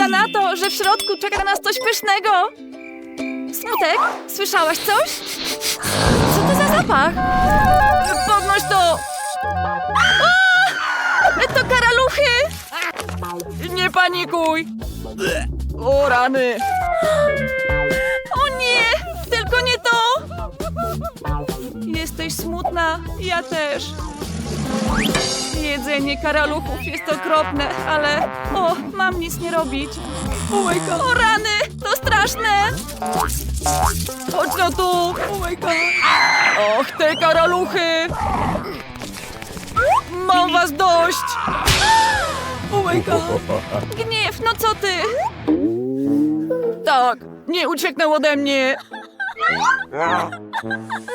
Wygląda na to, że w środku czeka na nas coś pysznego. Smutek, słyszałaś coś? Co to za zapach? Podnoś to! A! To karaluchy! Nie panikuj! O rany! O nie! Tylko nie to! Jesteś smutna, ja też. Jedzenie karaluchów jest okropne, ale... O, mam nic nie robić. Oh my God. O rany! To straszne! Chodź no tu! Oh my God. Och, te karaluchy! Mam was dość! Oh my God. Gniew, no co ty? Tak, nie ucieknę ode mnie.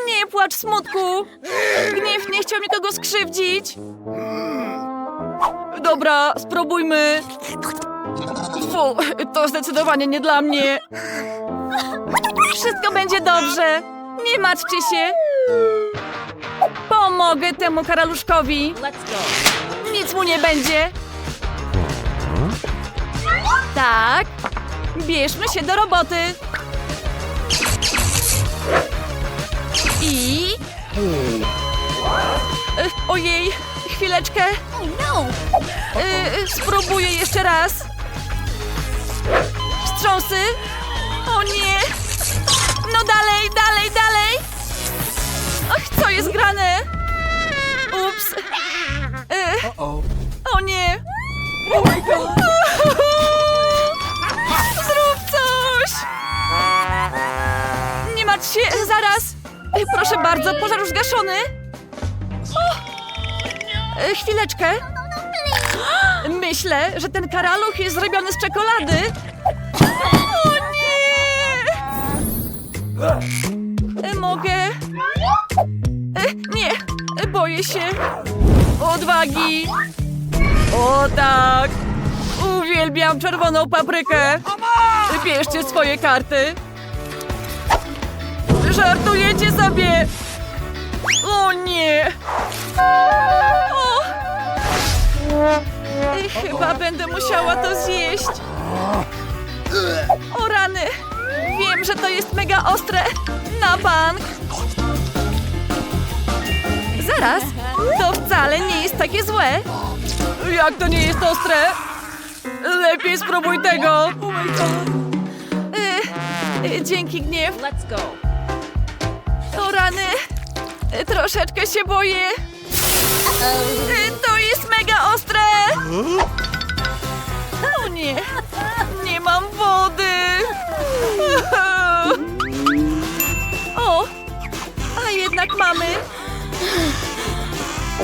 Nie płacz smutku. Gniew nie chciał nikogo skrzywdzić. Dobra, spróbujmy. Fu, to zdecydowanie nie dla mnie. Wszystko będzie dobrze. Nie martwcie się. Pomogę temu karaluszkowi. Nic mu nie będzie. Tak. Bierzmy się do roboty. I... E, Ojej, chwileczkę. E, Spróbuję jeszcze raz. Wstrząsy. O nie. No dalej, dalej, dalej. Ach, co jest grane? Ups. E, o nie. Oh my God. Się, zaraz. Proszę bardzo, pożar już zgaszony. O. E, Chwileczkę. Myślę, że ten karaluch jest zrobiony z czekolady. O nie! E, Mogę? E, Nie, boję się. Odwagi. O tak. Uwielbiam czerwoną paprykę. Bierzcie swoje karty. Żartujecie sobie. O nie. O. I Chyba będę musiała to zjeść. O rany! Wiem, że to jest mega ostre. Na bank! Zaraz! To wcale nie jest takie złe. Jak to nie jest ostre? Lepiej spróbuj tego. Y, y, Dzięki, gniew. Let's go. O rany! Y, Troszeczkę się boję. Y, To jest mega ostre! O nie! Nie mam wody! O! A jednak mamy!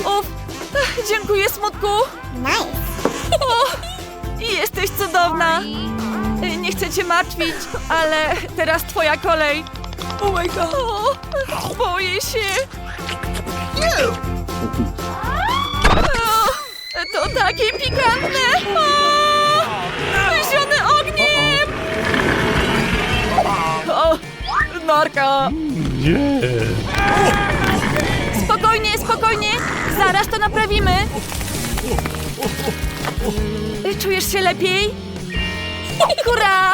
O! Dziękuję, smutku! O! Jesteś cudowna! Y, Nie chcę cię martwić, ale teraz twoja kolej. Oh my god! O, boję się! O, to takie pikantne! O, ogniem! O! Spokojnie, spokojnie! Zaraz to naprawimy! Czujesz się lepiej? Hurra!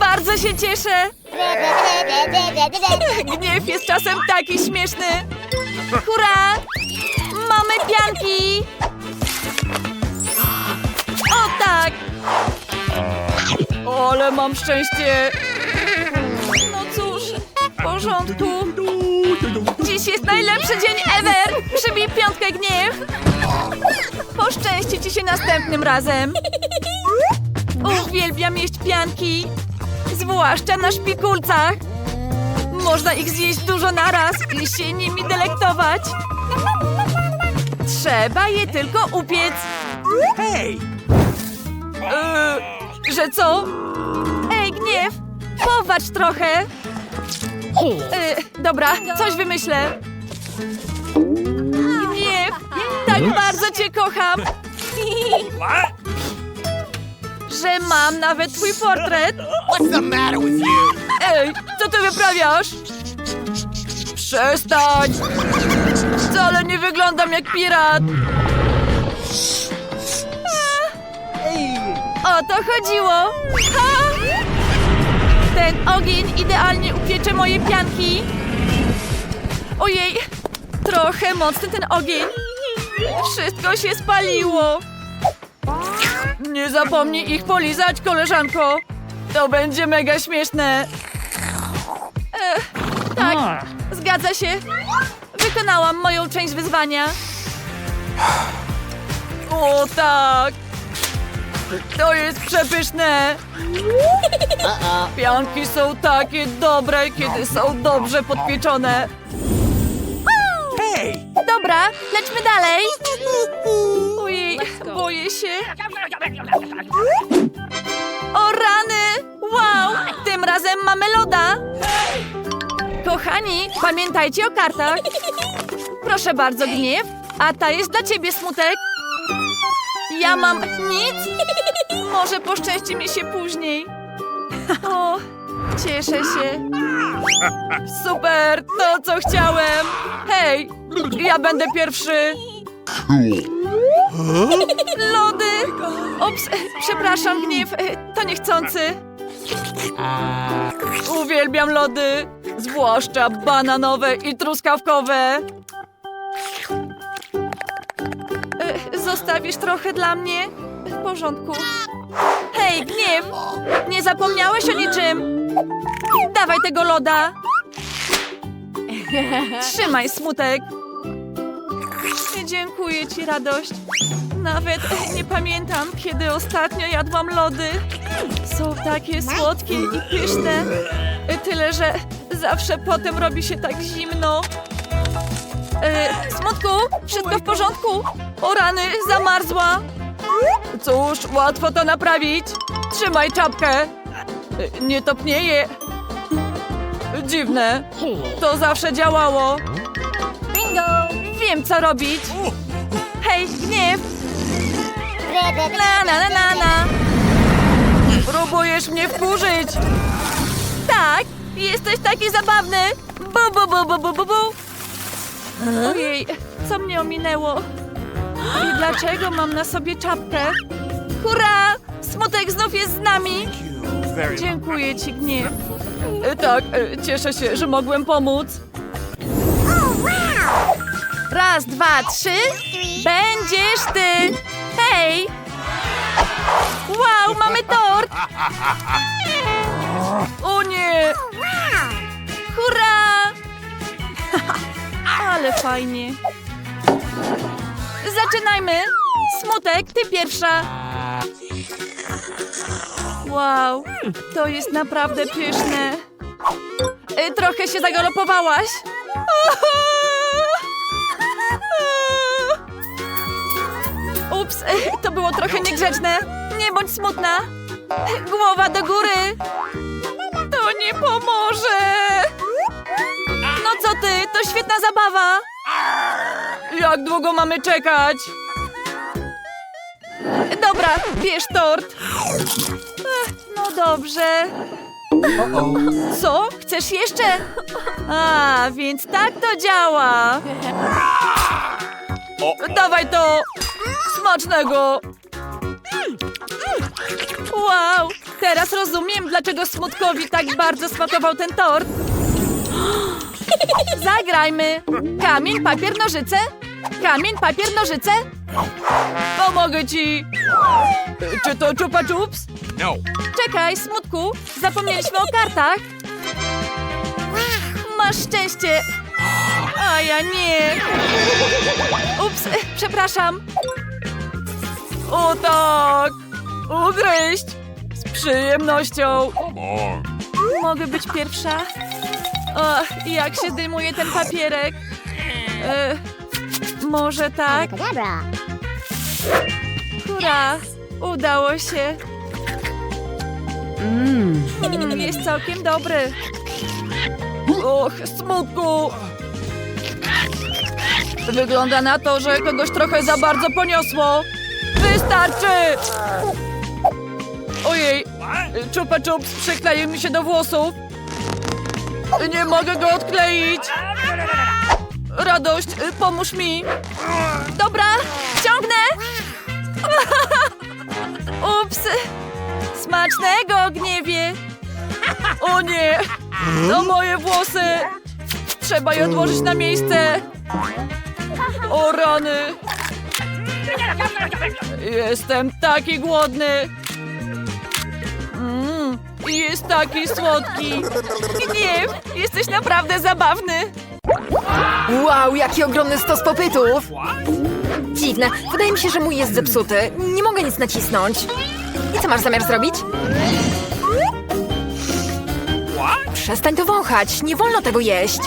Bardzo się cieszę! Gniew jest czasem taki śmieszny! Hurra! Mamy pianki! O tak! Ale mam szczęście! No cóż, w porządku. Dziś jest najlepszy dzień ever! Przybij piątkę gniew! Poszczęści ci się następnym razem! Uwielbiam jeść pianki! Zwłaszcza na szpikulcach! Można ich zjeść dużo naraz i się nimi delektować! Trzeba je tylko upiec! Hey! Yy, że co? Ej, gniew! Powacz trochę! Yy, dobra, coś wymyślę. Gniew! Tak bardzo cię kocham! Że mam nawet twój portret! What's the matter with you? Ej, co ty wyprawiasz? Przestań! Wcale nie wyglądam jak pirat! O to chodziło. Ha! Ten ogień idealnie upiecze moje pianki. Ojej, trochę mocny ten ogień. Wszystko się spaliło. Nie zapomnij ich polizać, koleżanko. To będzie mega śmieszne. Ech, tak, zgadza się. Wykonałam moją część wyzwania. O tak! To jest przepyszne! Pianki są takie dobre, kiedy są dobrze podpieczone. Hey! Dobra, lećmy dalej. Ojej, boję się. O rany! Wow! Tym razem mamy loda. Kochani, pamiętajcie o kartach. Proszę bardzo, gniew. A ta jest dla ciebie, smutek. Ja mam nic? Może poszczęści mi się później. O, cieszę się. Super, to co chciałem. Hej, ja będę pierwszy. Lody! Ups, przepraszam, gniew, to niechcący. Uwielbiam lody, zwłaszcza bananowe i truskawkowe. E, Zostawisz trochę dla mnie? W porządku. Hej, gniew! Nie zapomniałeś o niczym? Dawaj tego loda! Trzymaj, smutek! Dziękuję ci, radość. Nawet nie pamiętam, kiedy ostatnio jadłam lody. Są takie słodkie i pyszne. Tyle, że zawsze potem robi się tak zimno. E, smutku, wszystko w porządku? O rany, zamarzła. Cóż, łatwo to naprawić. Trzymaj czapkę. E, Nie topnieje. Dziwne. To zawsze działało. Wiem, co robić. Hej, gniew. Na, na, na, na, na. Próbujesz mnie wkurzyć. Tak, jesteś taki zabawny. Bu, bu, bu, bu, bu, bu, bu. Ojej, co mnie ominęło? I dlaczego mam na sobie czapkę? Hurra! Smutek znów jest z nami. Dziękuję ci, gniew. Tak, e, cieszę się, że mogłem pomóc. Raz, dwa, trzy. Będziesz ty! Hej! Wow, mamy tort! O nie! Hurra! Ale fajnie. Zaczynajmy! Smutek, ty pierwsza. Wow, to jest naprawdę pyszne. Y, Trochę się zagalopowałaś. Ups, to było trochę niegrzeczne. Nie bądź smutna. Głowa do góry. To nie pomoże. No co ty, to świetna zabawa. Jak długo mamy czekać? Dobra, bierz tort. No dobrze. Co? Chcesz jeszcze? A, więc tak to działa. Dawaj to! Smacznego! Wow! Teraz rozumiem, dlaczego Smutkowi tak bardzo smakował ten tort. Zagrajmy! Kamień, papier, nożyce? Kamień, papier, nożyce? Pomogę ci! Czy to czupa czups? No. Czekaj, Smutku! Zapomnieliśmy o kartach! Masz szczęście! A ja nie! Ups, e, przepraszam! O tak! Ugryźć! Z przyjemnością! Mogę być pierwsza? Och, jak się zdejmuje ten papierek? E, może tak? Hurra! Udało się! Mm, jest całkiem dobry. Och, smutku! Wygląda na to, że kogoś trochę za bardzo poniosło. Wystarczy! Ojej, czupa czups przykleił mi się do włosów. Nie mogę go odkleić. Radość, pomóż mi. Dobra, ciągnę. Ups, Smacznego, gniewie! O nie! To moje włosy! Trzeba je odłożyć na miejsce! O rany! Jestem taki głodny! Mmm, jest taki słodki! Gniew, jesteś naprawdę zabawny! Wow, jaki ogromny stos popytów! Dziwne, wydaje mi się, że mój jest zepsuty. Nie mogę nic nacisnąć. I co masz zamiar zrobić? Przestań to wąchać, nie wolno tego jeść.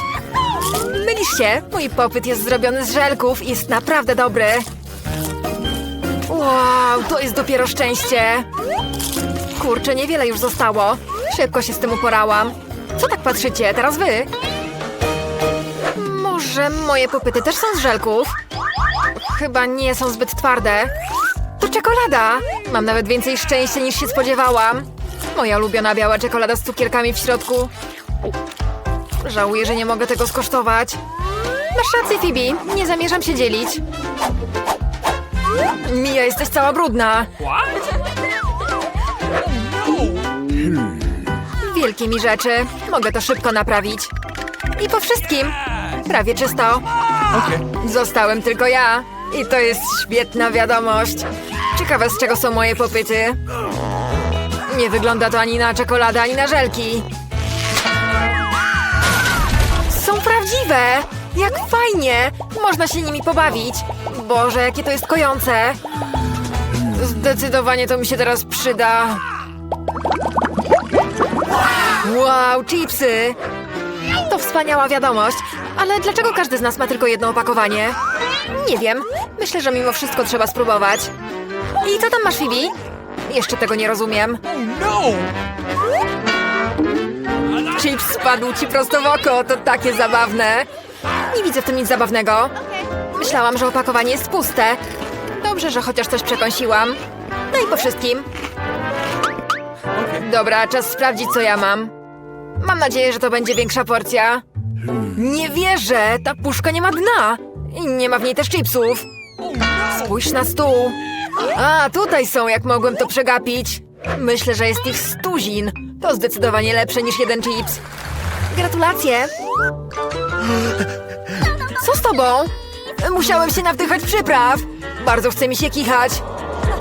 Się, mój popyt jest zrobiony z żelków i jest naprawdę dobry. Wow, to jest dopiero szczęście. Kurczę, niewiele już zostało. Szybko się z tym uporałam. Co tak patrzycie, teraz wy? Może moje popyty też są z żelków? Chyba nie są zbyt twarde. To czekolada! Mam nawet więcej szczęścia niż się spodziewałam. Moja ulubiona biała czekolada z cukierkami w środku. Żałuję, że nie mogę tego skosztować. Masz rację, Phoebe. Nie zamierzam się dzielić. Mija, jesteś cała brudna. Wielkie mi rzeczy. Mogę to szybko naprawić. I po wszystkim. Prawie czysto. Zostałem tylko ja. I to jest świetna wiadomość. Ciekawe, z czego są moje popyty. Nie wygląda to ani na czekoladę, ani na żelki. Prawdziwe! Jak fajnie! Można się nimi pobawić. Boże, jakie to jest kojące. Zdecydowanie to mi się teraz przyda. Wow, chipsy! To wspaniała wiadomość, ale dlaczego każdy z nas ma tylko jedno opakowanie? Nie wiem. Myślę, że mimo wszystko trzeba spróbować. I co tam masz, Phoebe? Jeszcze tego nie rozumiem. No! Chips spadł ci prosto w oko, to takie zabawne. Nie widzę w tym nic zabawnego. Myślałam, że opakowanie jest puste. Dobrze, że chociaż coś przekąsiłam. No i po wszystkim. Dobra, czas sprawdzić, co ja mam. Mam nadzieję, że to będzie większa porcja. Nie wierzę! Ta puszka nie ma dna! I nie ma w niej też chipsów. Spójrz na stół. A, tutaj są, jak mogłem to przegapić. Myślę, że jest ich stuzin. To zdecydowanie lepsze niż jeden chips. Gratulacje! Co z tobą? Musiałem się nawdychać przypraw. Bardzo chce mi się kichać.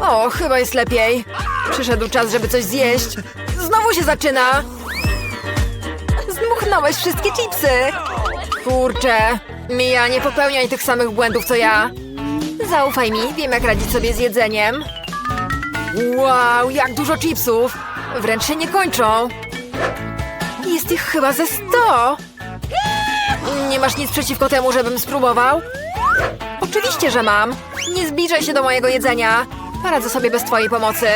O, chyba jest lepiej. Przyszedł czas, żeby coś zjeść. Znowu się zaczyna. Zdmuchnąłeś wszystkie chipsy. Kurczę. Mija, nie popełniaj tych samych błędów, co ja. Zaufaj mi, wiem jak radzić sobie z jedzeniem. Wow, jak dużo chipsów! Wręcz się nie kończą. Jest ich chyba ze sto. Nie masz nic przeciwko temu, żebym spróbował? Oczywiście, że mam. Nie zbliżaj się do mojego jedzenia. Poradzę sobie bez twojej pomocy.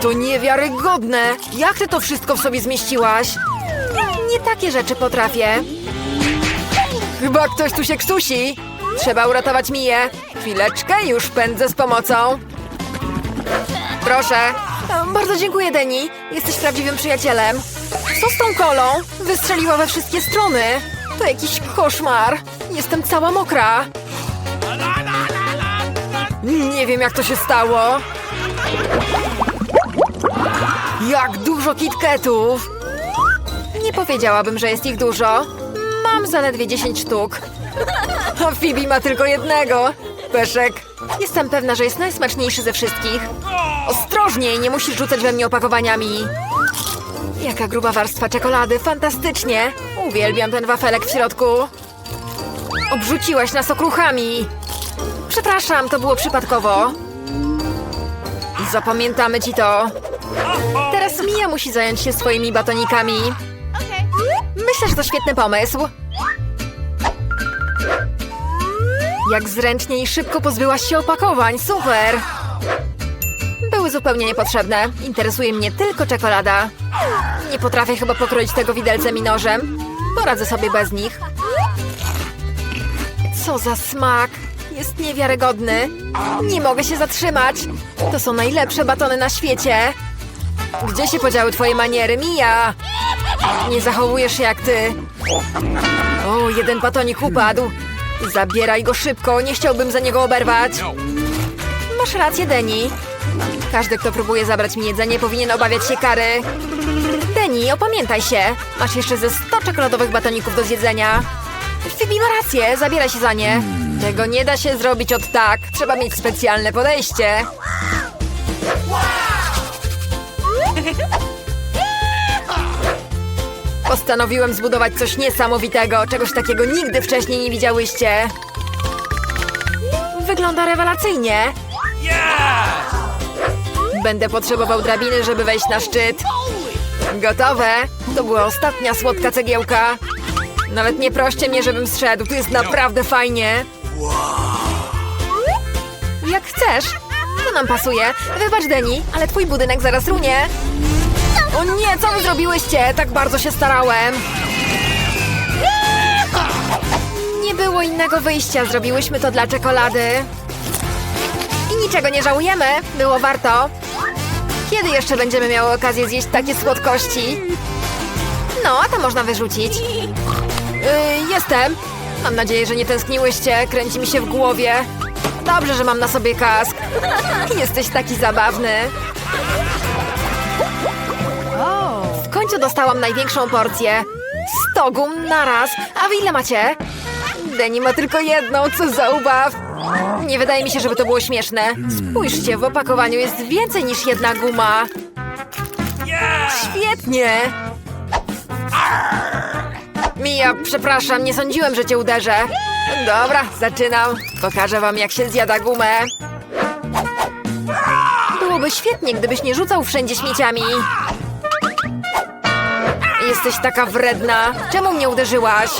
To niewiarygodne! Jak ty to wszystko w sobie zmieściłaś? Nie takie rzeczy potrafię. Chyba ktoś tu się ksusi. Trzeba uratować Miję. Chwileczkę, już pędzę z pomocą. Proszę. Bardzo dziękuję, Deni. Jesteś prawdziwym przyjacielem. Co z tą kolą? Wystrzeliła we wszystkie strony. To jakiś koszmar. Jestem cała mokra. Nie wiem, jak to się stało. Jak dużo kitketów! Nie powiedziałabym, że jest ich dużo. Mam zaledwie 10 sztuk. A Phoebe ma tylko jednego. Peszek. Jestem pewna, że jest najsmaczniejszy ze wszystkich. Ostrożniej, nie musisz rzucać we mnie opakowaniami. Jaka gruba warstwa czekolady, fantastycznie. Uwielbiam ten wafelek w środku. Obrzuciłaś nas okruchami. Przepraszam, to było przypadkowo. Zapamiętamy ci to. Teraz Mia musi zająć się swoimi batonikami. Myślę, że to świetny pomysł. Jak zręcznie i szybko pozbyłaś się opakowań, super! Były zupełnie niepotrzebne. Interesuje mnie tylko czekolada. Nie potrafię chyba pokroić tego widelcem i nożem. Poradzę sobie bez nich. Co za smak! Jest niewiarygodny. Nie mogę się zatrzymać. To są najlepsze batony na świecie. Gdzie się podziały twoje maniery, Mija? Nie zachowujesz się jak ty. O, jeden batonik upadł. Zabieraj go szybko, nie chciałbym za niego oberwać. Masz rację, Deni. Każdy, kto próbuje zabrać mi jedzenie, powinien obawiać się kary. Deni, opamiętaj się. Masz jeszcze ze 100 czekoladowych batoników do zjedzenia. Phoebe ma rację, zabieraj się za nie. Tego nie da się zrobić od tak. Trzeba mieć specjalne podejście. Postanowiłem zbudować coś niesamowitego, czegoś takiego nigdy wcześniej nie widziałyście. Wygląda rewelacyjnie. Będę potrzebował drabiny, żeby wejść na szczyt. Gotowe. To była ostatnia słodka cegiełka. Nawet nie proście mnie, żebym zszedł. Tu jest naprawdę fajnie. Jak chcesz. To nam pasuje. Wybacz, Deni, ale twój budynek zaraz runie. O nie, co wy zrobiłyście? Tak bardzo się starałem. Nie było innego wyjścia. Zrobiłyśmy to dla czekolady. I niczego nie żałujemy. Było warto. Kiedy jeszcze będziemy miały okazję zjeść takie słodkości? No, a to można wyrzucić. Yy, jestem. Mam nadzieję, że nie tęskniłyście. Kręci mi się w głowie. Dobrze, że mam na sobie kask. Jesteś taki zabawny. Dostałam największą porcję. 100 gum naraz. A wy ile macie? Deni ma tylko jedną, co za ubaw. Nie wydaje mi się, żeby to było śmieszne. Spójrzcie, w opakowaniu jest więcej niż jedna guma. Świetnie! Mija, przepraszam, nie sądziłem, że cię uderzę. Dobra, zaczynam. Pokażę wam, jak się zjada gumę. Byłoby świetnie, gdybyś nie rzucał wszędzie śmieciami. Jesteś taka wredna. Czemu mnie uderzyłaś?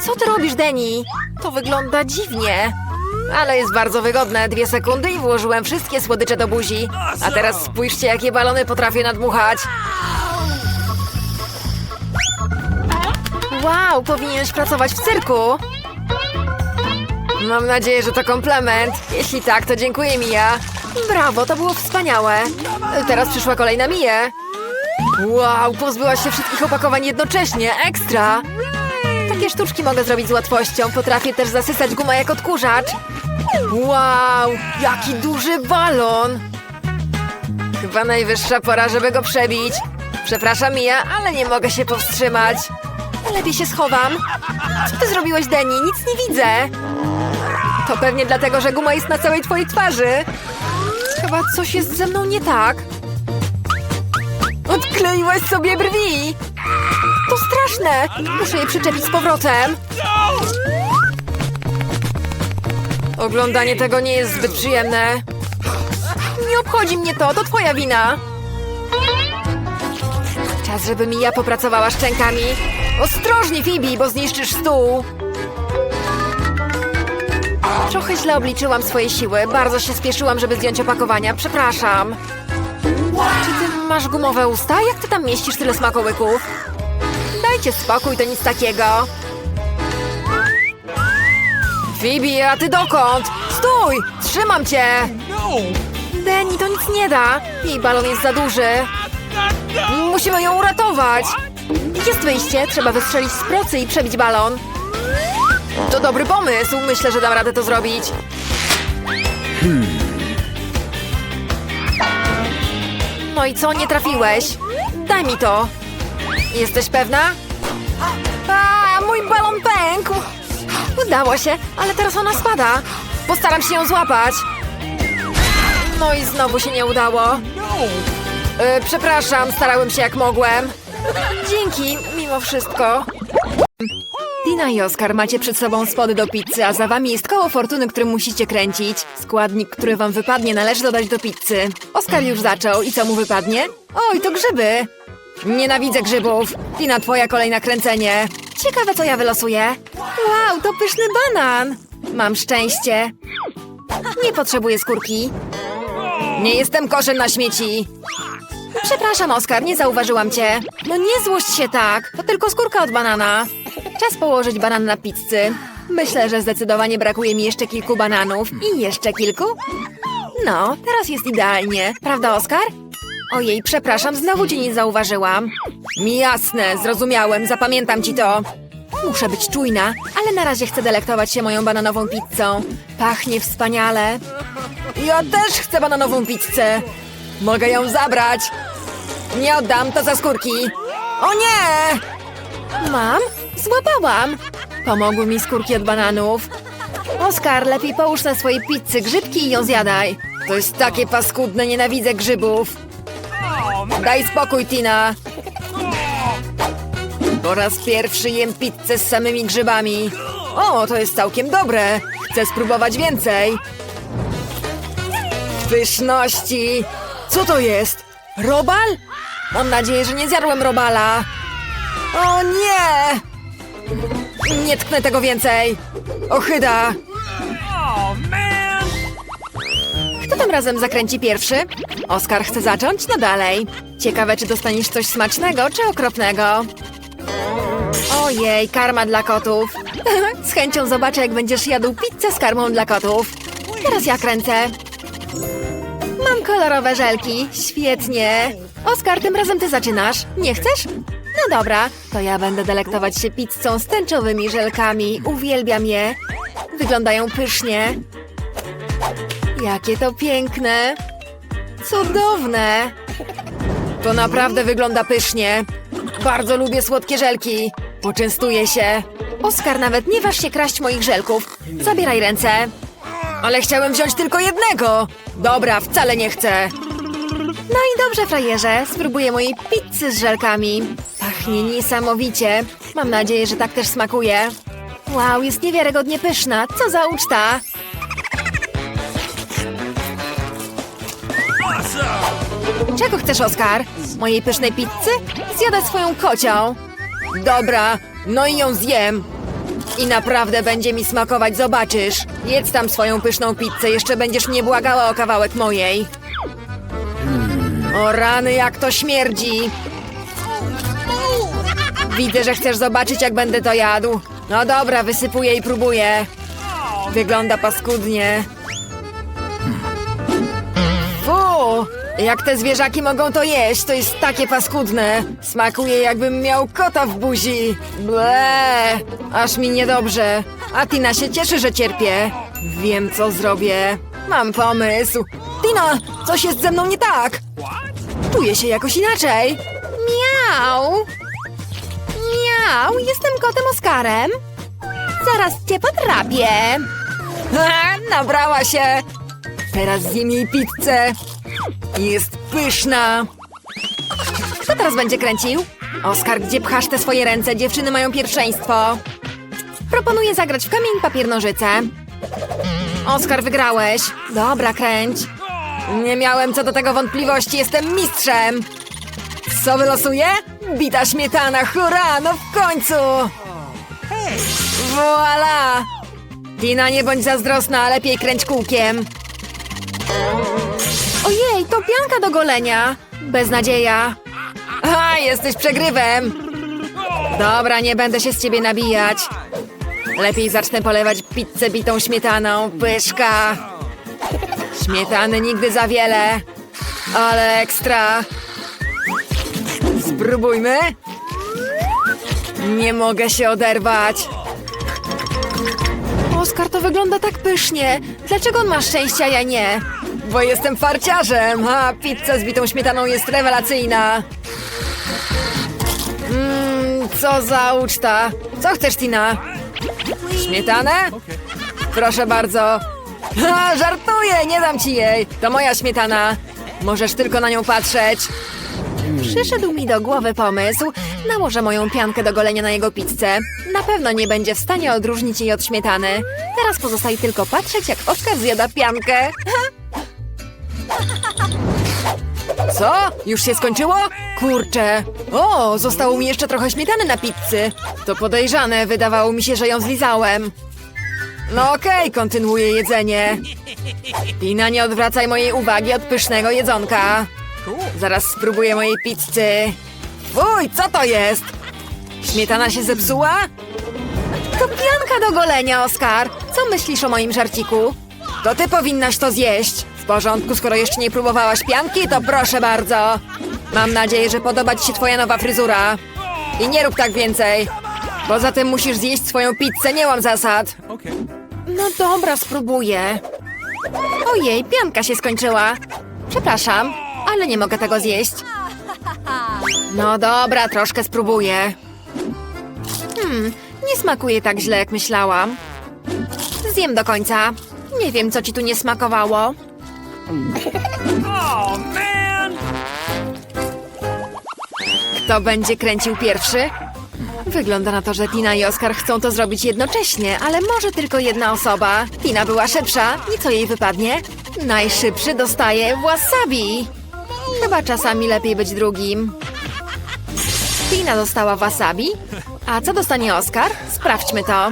Co ty robisz, Deni? To wygląda dziwnie. Ale jest bardzo wygodne. Dwie sekundy i włożyłem wszystkie słodycze do buzi. A teraz spójrzcie, jakie balony potrafię nadmuchać. Wow, powinieneś pracować w cyrku. Mam nadzieję, że to komplement. Jeśli tak, to dziękuję, Mija. Brawo, to było wspaniałe. Teraz przyszła kolej na Miję. Wow, pozbyłaś się wszystkich opakowań jednocześnie. Ekstra! Takie sztuczki mogę zrobić z łatwością. Potrafię też zasysać gumę jak odkurzacz. Wow, jaki duży balon! Chyba najwyższa pora, żeby go przebić. Przepraszam, Mija, ale nie mogę się powstrzymać. Lepiej się schowam. Co ty zrobiłeś, Deni? Nic nie widzę. To pewnie dlatego, że guma jest na całej twojej twarzy. Chyba coś jest ze mną nie tak. Odkleiłaś sobie brwi! To straszne! Muszę je przyczepić z powrotem. Oglądanie tego nie jest zbyt przyjemne. Nie obchodzi mnie to, to twoja wina. Czas, żeby Mija popracowała szczękami. Ostrożnie, Phoebe, bo zniszczysz stół. Trochę źle obliczyłam swoje siły. Bardzo się spieszyłam, żeby zdjąć opakowania. Przepraszam. Czy masz gumowe usta? Jak ty tam mieścisz tyle smakołyków? Dajcie spokój, to nic takiego. Phoebe, a ty dokąd? Stój! Trzymam cię! No! Deni, to nic nie da. Jej balon jest za duży. Musimy ją uratować. Jest wyjście, trzeba wystrzelić z procy i przebić balon. To dobry pomysł, myślę, że dam radę to zrobić. No i co, nie trafiłeś? Daj mi to. Jesteś pewna? A, mój balon pękł. Udało się, ale teraz ona spada. Postaram się ją złapać. No i znowu się nie udało. E, przepraszam, starałem się jak mogłem. Dzięki, mimo wszystko. Tina i Oskar macie przed sobą spody do pizzy, a za wami jest koło fortuny, którym musicie kręcić. Składnik, który wam wypadnie, należy dodać do pizzy. Oskar już zaczął i co mu wypadnie? Oj, to grzyby! Nienawidzę grzybów. Tina, twoja kolej na kręcenie. Ciekawe, co ja wylosuję. Wow, to pyszny banan. Mam szczęście. Nie potrzebuję skórki. Nie jestem koszem na śmieci. Przepraszam, Oskar, nie zauważyłam cię. No nie złość się tak, to tylko skórka od banana. Czas położyć banan na pizzy. Myślę, że zdecydowanie brakuje mi jeszcze kilku bananów. I jeszcze kilku? No, teraz jest idealnie. Prawda, Oskar? Ojej, przepraszam, znowu cię nie zauważyłam. Jasne, zrozumiałem, zapamiętam ci to. Muszę być czujna, ale na razie chcę delektować się moją bananową pizzą. Pachnie wspaniale. Ja też chcę bananową pizzę. Mogę ją zabrać. Nie oddam, to za skórki. O nie! Mam? Złapałam. Pomogły mi skórki od bananów. Oskar, lepiej połóż na swojej pizzy grzybki i ją zjadaj. To jest takie paskudne, nienawidzę grzybów. Daj spokój, Tina. Po raz pierwszy jem pizzę z samymi grzybami. O, to jest całkiem dobre. Chcę spróbować więcej. Pyszności. Co to jest? Robal? Mam nadzieję, że nie zjadłem robala. O nie! Nie tknę tego więcej. Ochyda. Oh! Kto tym razem zakręci pierwszy? Oskar chce zacząć? No dalej. Ciekawe, czy dostaniesz coś smacznego, czy okropnego. Ojej, karma dla kotów. z chęcią zobaczę, jak będziesz jadł pizzę z karmą dla kotów. Teraz ja kręcę. Mam kolorowe żelki. Świetnie. Oskar, tym razem ty zaczynasz. Nie chcesz? No dobra, to ja będę delektować się pizzą z tęczowymi żelkami. Uwielbiam je. Wyglądają pysznie. Jakie to piękne! Cudowne! To naprawdę wygląda pysznie. Bardzo lubię słodkie żelki. Poczęstuję się. Oskar, nawet nie waż się kraść moich żelków. Zabieraj ręce. Ale chciałem wziąć tylko jednego. Dobra, wcale nie chcę. No i dobrze, frajerze. Spróbuję mojej pizzy z żelkami. Pachnie niesamowicie. Mam nadzieję, że tak też smakuje. Wow, jest niewiarygodnie pyszna. Co za uczta. Czego chcesz, Oskar? Mojej pysznej pizzy? Zjadę swoją kocią. Dobra, no i ją zjem. I naprawdę będzie mi smakować, zobaczysz. Jedz tam swoją pyszną pizzę, jeszcze będziesz mnie błagała o kawałek mojej. O rany, jak to śmierdzi. Widzę, że chcesz zobaczyć, jak będę to jadł. No dobra, wysypuję i próbuję. Wygląda paskudnie. Fu! Jak te zwierzaki mogą to jeść? To jest takie paskudne. Smakuje jakbym miał kota w buzi. Ble! Aż mi niedobrze. A Tina się cieszy, że cierpię. Wiem, co zrobię. Mam pomysł. Tina, coś jest ze mną nie tak. Czuję się jakoś inaczej. Miau! Miau, jestem kotem Oskarem. Zaraz cię potrapię. Ha, nabrała się. Teraz zjem jej pizzę. Jest pyszna. Kto teraz będzie kręcił? Oskar, gdzie pchasz te swoje ręce? Dziewczyny mają pierwszeństwo. Proponuję zagrać w kamień, papier, nożyce. Oskar, wygrałeś. Dobra, kręć. Nie miałem co do tego wątpliwości, jestem mistrzem. Co wylosuje? Bita śmietana, hurra, no w końcu! Voila! Tina, nie bądź zazdrosna, lepiej kręć kółkiem. Ojej, to pianka do golenia. Beznadzieja. A, jesteś przegrywem. Dobra, nie będę się z ciebie nabijać. Lepiej zacznę polewać pizzę bitą śmietaną. Pyszka. Śmietany nigdy za wiele. Ale ekstra. Spróbujmy. Nie mogę się oderwać. Oskar, to wygląda tak pysznie. Dlaczego on ma szczęście, a ja nie? Bo jestem farciarzem, a pizza z bitą śmietaną jest rewelacyjna. Mmm, co za uczta. Co chcesz, Tina? Śmietanę? Proszę bardzo. Ha, żartuję, nie dam ci jej. To moja śmietana. Możesz tylko na nią patrzeć. Przyszedł mi do głowy pomysł. Nałożę moją piankę do golenia na jego pizzę. Na pewno nie będzie w stanie odróżnić jej od śmietany. Teraz pozostaje tylko patrzeć, jak Oskar zjada piankę. Co? Już się skończyło? Kurczę. O, zostało mi jeszcze trochę śmietany na pizzy. To podejrzane, wydawało mi się, że ją zlizałem. No okej, kontynuuję jedzenie. Tina, nie odwracaj mojej uwagi od pysznego jedzonka. Zaraz spróbuję mojej pizzy. Fuj, co to jest? Śmietana się zepsuła? To pianka do golenia, Oskar. Co myślisz o moim żarciku? To ty powinnaś to zjeść. W porządku, skoro jeszcze nie próbowałaś pianki, to proszę bardzo. Mam nadzieję, że podoba ci się twoja nowa fryzura. I nie rób tak więcej. Poza tym musisz zjeść swoją pizzę, nie mam zasad. Okay. No dobra, spróbuję. Ojej, pianka się skończyła. Przepraszam, ale nie mogę tego zjeść. No dobra, troszkę spróbuję. Hmm, nie smakuje tak źle, jak myślałam. Zjem do końca. Nie wiem, co ci tu nie smakowało. Oh! Kto będzie kręcił pierwszy? Wygląda na to, że Tina i Oskar chcą to zrobić jednocześnie, ale może tylko jedna osoba. Tina była szybsza i co jej wypadnie? Najszybszy dostaje wasabi. Chyba czasami lepiej być drugim. Tina dostała wasabi. A co dostanie Oskar? Sprawdźmy to.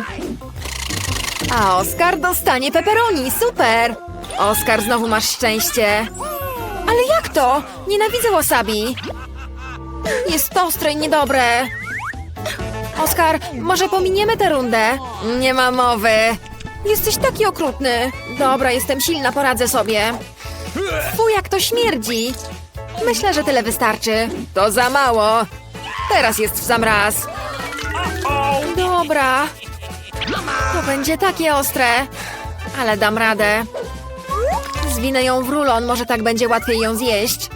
A Oskar dostanie pepperoni, super! Oskar, znowu masz szczęście. Ale jak to? Nienawidzę wasabi. Jest ostre i niedobre. Oskar, może pominiemy tę rundę? Nie ma mowy. Jesteś taki okrutny. Dobra, jestem silna, poradzę sobie. Fuj, jak to śmierdzi. Myślę, że tyle wystarczy. To za mało. Teraz jest w sam raz. Oh, Dobra. To będzie takie ostre. Ale dam radę. Zwinę ją w rulon, może tak będzie łatwiej ją zjeść.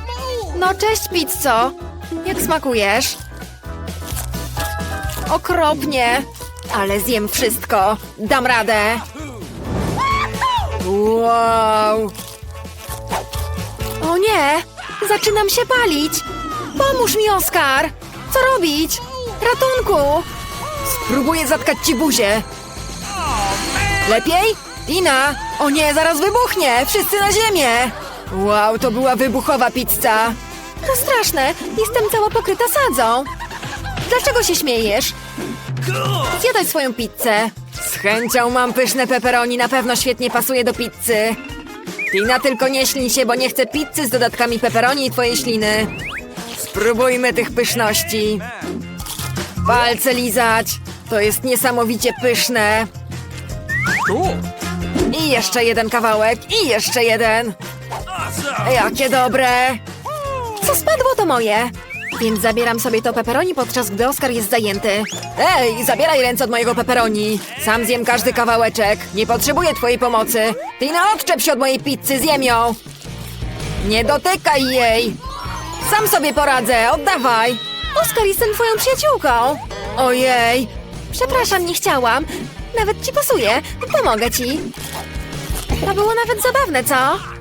No cześć, pizzo. Jak smakujesz? Okropnie. Ale zjem wszystko. Dam radę. Wow. O nie! Zaczynam się palić. Pomóż mi, Oskar. Co robić? Ratunku! Spróbuję zatkać ci buzię. Lepiej? Tina! O nie, zaraz wybuchnie! Wszyscy na ziemię! Wow, to była wybuchowa pizza. To straszne. Jestem cała pokryta sadzą. Dlaczego się śmiejesz? Zjadaj swoją pizzę. Z chęcią mam pyszne pepperoni, na pewno świetnie pasuje do pizzy. Tina, tylko nie ślij się, bo nie chcę pizzy z dodatkami pepperoni i twojej śliny. Spróbujmy tych pyszności. Palce lizać. To jest niesamowicie pyszne. I jeszcze jeden kawałek, i jeszcze jeden. Jakie dobre. Co spadło, to moje. Więc zabieram sobie to peperoni, podczas gdy Oskar jest zajęty. Ej, zabieraj ręce od mojego peperoni. Sam zjem każdy kawałeczek. Nie potrzebuję twojej pomocy. Tina, odczep się od mojej pizzy, zjem ją. Nie dotykaj jej. Sam sobie poradzę, oddawaj. Oskar, jestem twoją przyjaciółką. Ojej. Przepraszam, nie chciałam. Nawet ci pasuje. Pomogę ci. To było nawet zabawne, co?